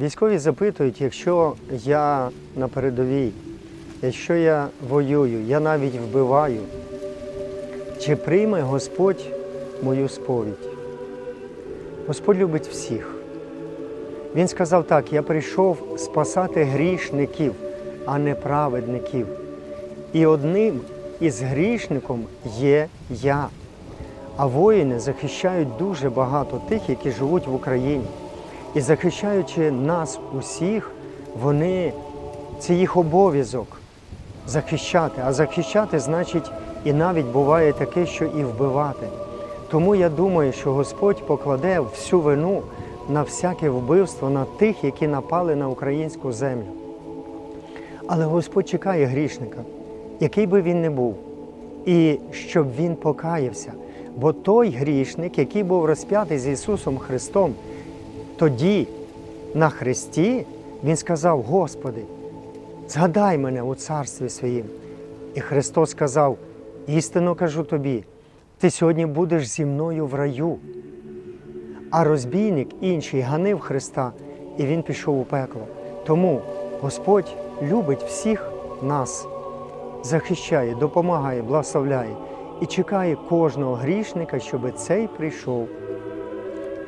Військові запитують, якщо я на передовій, якщо я воюю, я навіть вбиваю, чи прийме Господь мою сповідь? Господь любить всіх. Він сказав так: я прийшов спасати грішників, а не праведників. І одним із грішником є я. А воїни захищають дуже багато тих, які живуть в Україні. І захищаючи нас усіх, вони це їх обов'язок захищати. А захищати значить і навіть буває таке, що і вбивати. Тому я думаю, що Господь покладе всю вину на всяке вбивство на тих, які напали на українську землю. Але Господь чекає грішника, який би він не був, і щоб він покаявся. Бо той грішник, який був розп'ятий з Ісусом Христом, тоді на Христі Він сказав: Господи, згадай мене у царстві своїм. І Христос сказав: істинно кажу тобі, ти сьогодні будеш зі мною в раю. А розбійник інший ганив Христа, і він пішов у пекло. Тому Господь любить всіх нас, захищає, допомагає, благословляє і чекає кожного грішника, щоб цей прийшов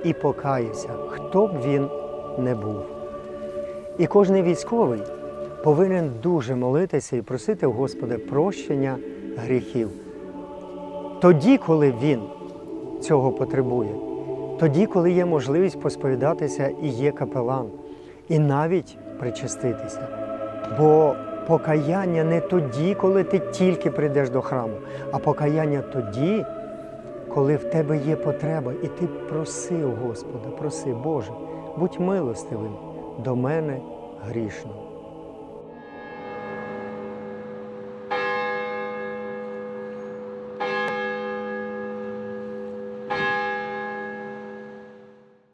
і покаявся, хто б він не був. І кожен військовий повинен дуже молитися і просити у Господа прощення гріхів. Тоді, коли він цього потребує, тоді, коли є можливість посповідатися і є капелан, і навіть причаститися. Бо покаяння не тоді, коли ти тільки прийдеш до храму, а покаяння тоді, коли в тебе є потреба, і ти проси Господа, проси, Боже, будь милостивим до мене грішного.